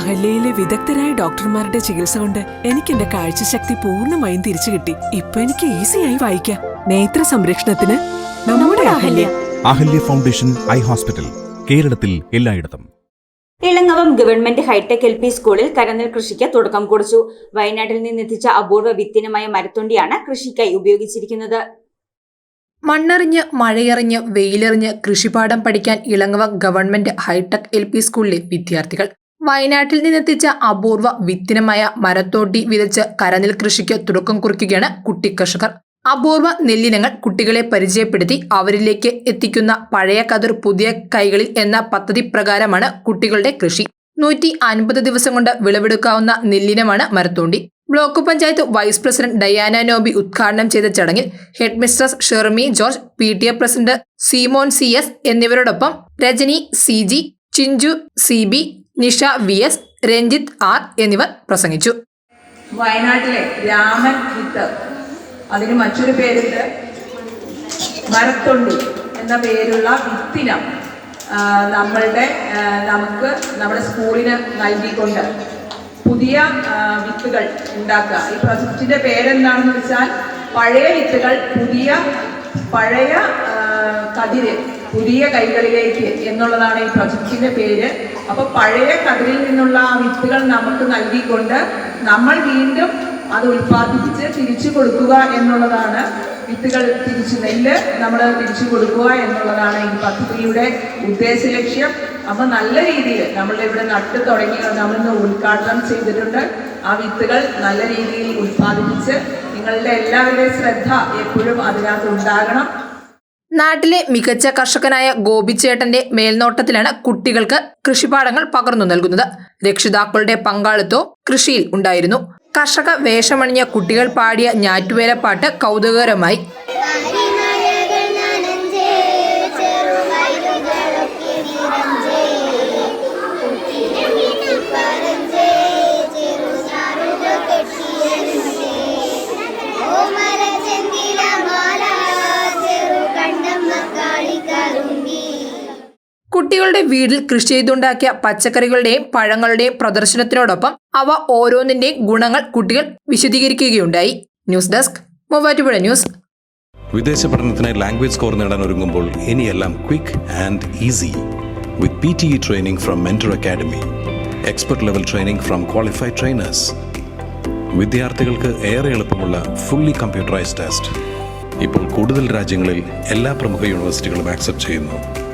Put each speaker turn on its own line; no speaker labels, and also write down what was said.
അഹല്യയിലെ വിദഗ്ധരായ ഡോക്ടർമാരുടെ ചികിത്സ കൊണ്ട് എനിക്ക് എന്റെ കാഴ്ചശക്തി പൂർണമായും തിരിച്ചു കിട്ടി. ഇപ്പൊ എനിക്ക് ഈസിയായി വായിക്കാം. നേത്ര സംരക്ഷണത്തിന് നമ്മുടെ Ahalya.
Ahalya foundation eye hospital കേരളത്തിൽ എല്ലായിടത്തും.
Ilangavam government hitech L P സ്കൂളിൽ കരനെൽ കൃഷിക്ക് തുടക്കം കുറിച്ചു. വയനാട്ടിൽ നിന്ന് നിന്നെത്തിച്ച അപൂർവ വിത്തിനമായ മരത്തൊണ്ടിയാണ് കൃഷിക്കായി ഉപയോഗിച്ചിരിക്കുന്നത്.
മണ്ണെറിഞ്ഞ് മഴയെറിഞ്ഞ് വെയിലെറിഞ്ഞ് കൃഷിപാഠം പഠിക്കാൻ Ilangava government hitech L P സ്കൂളിലെ വിദ്യാർത്ഥികൾ വയനാട്ടിൽ നിന്നെത്തിച്ച അപൂർവ വിത്തിനമായ മരത്തോട്ടി വിതച്ച് കരനിൽ കൃഷിക്ക് തുടക്കം കുറിക്കുകയാണ് കുട്ടി കർഷകർ. അപൂർവ നെല്ലിനങ്ങൾ കുട്ടികളെ പരിചയപ്പെടുത്തി അവരിലേക്ക് എത്തിക്കുന്ന പഴയ കതിർ പുതിയ കൈകളിൽ എന്ന പദ്ധതി പ്രകാരമാണ് കുട്ടികളുടെ കൃഷി. നൂറ്റി അൻപത് ദിവസം കൊണ്ട് വിളവെടുക്കാവുന്ന നെല്ലിനമാണ് Marathondi. Block panchayat vice president Diana Noby ഉദ്ഘാടനം ചെയ്ത ചടങ്ങിൽ head mistress Shermi George P T A president Simon C S എന്നിവരോടൊപ്പം Rajani C G Chinchu C B Nisha V S Ranjith R എന്നിവർ പ്രസംഗിച്ചു.
വയനാട്ടിലെ രാമൻ വിത്ത് അതിന് മറ്റൊരു പേരുണ്ട്. മരത്തൊണ്ടി എന്ന പേരുള്ള വിത്തിനം നമ്മളുടെ നമുക്ക് നമ്മുടെ സ്കൂളിന് നൽകിക്കൊണ്ട് പുതിയ വിത്തുകൾ ഉണ്ടാക്കുക. ഈ പ്രൊജക്റ്റിന്റെ പേരെന്താണെന്ന് വെച്ചാൽ പഴയ വിത്തുകൾ പുതിയ പഴയ കതിര്. പുതിയ കൈകളിലേക്ക് എന്നുള്ളതാണ് ഈ പ്രൊജക്റ്റിന്റെ പേര്. അപ്പൊ പഴയ കതിരിൽ നിന്നുള്ള ആ വിത്തുകൾ നമുക്ക് നൽകിക്കൊണ്ട് നമ്മൾ വീണ്ടും അത് ഉൽപ്പാദിപ്പിച്ച് തിരിച്ചു കൊടുക്കുക എന്നുള്ളതാണ് വിത്തുകൾ തിരിച്ചു നെല്ല് നമ്മൾ തിരിച്ചു കൊടുക്കുക എന്നുള്ളതാണ് ഈ പദ്ധതിയുടെ ഉദ്ദേശ ലക്ഷ്യം. അപ്പൊ നല്ല രീതിയിൽ നമ്മൾ ഇവിടെ നട്ട് തുടങ്ങി നമ്മളിന്ന് ഉദ്ഘാടനം ചെയ്തിട്ടുണ്ട്. ആ വിത്തുകൾ നല്ല രീതിയിൽ ഉൽപ്പാദിപ്പിച്ച് നിങ്ങളുടെ എല്ലാവരുടെയും ശ്രദ്ധ എപ്പോഴും അതിനകത്ത് ഉണ്ടാകണം.
നാട്ടിലെ മികച്ച കർഷകനായ ഗോപിച്ചേട്ടന്റെ മേൽനോട്ടത്തിലാണ് കുട്ടികൾക്ക് കൃഷിപാഠങ്ങൾ പകർന്നു നൽകുന്നത്. രക്ഷിതാക്കളുടെ പങ്കാളിത്തവും കൃഷിയിൽ ഉണ്ടായിരുന്നു. കർഷക വേഷമണിഞ്ഞ കുട്ടികൾ പാടിയ ഞാറ്റുവേലപ്പാട്ട് കൗതുകകരമായി. കുട്ടികളുടെ വീട്ടിൽ കൃഷി ചെയ്തുണ്ടാക്കിയ പച്ചക്കറികളുടെയും പഴങ്ങളുടെയും പ്രദർശനത്തിനോടൊപ്പം അവ ഓരോന്നിന്റെയും ഗുണങ്ങൾ കുട്ടികൾ വിശദീകരിക്കുകയുണ്ടായി. News desk Muvattupuzha news.
വിദേശ പഠനത്തിന് ലാംഗ്വേജ് സ്കോർ നേടാൻ ഒരുങ്ങുമ്പോൾ ഇനിയെല്ലാം quick and easy with P T E training from mentor academy expert level training from qualified trainers. വിദ്യാർത്ഥികൾക്ക് ഏറെ എളുപ്പമുള്ള ഫുള്ളി കമ്പ്യൂട്ടറൈസ്ഡ് ടെസ്റ്റ്. ഇപ്പോൾ കൂടുതൽ രാജ്യങ്ങളിൽ എല്ലാ പ്രമുഖ യൂണിവേഴ്സിറ്റികളും ആക്സെപ്റ്റ് ചെയ്യുന്നു.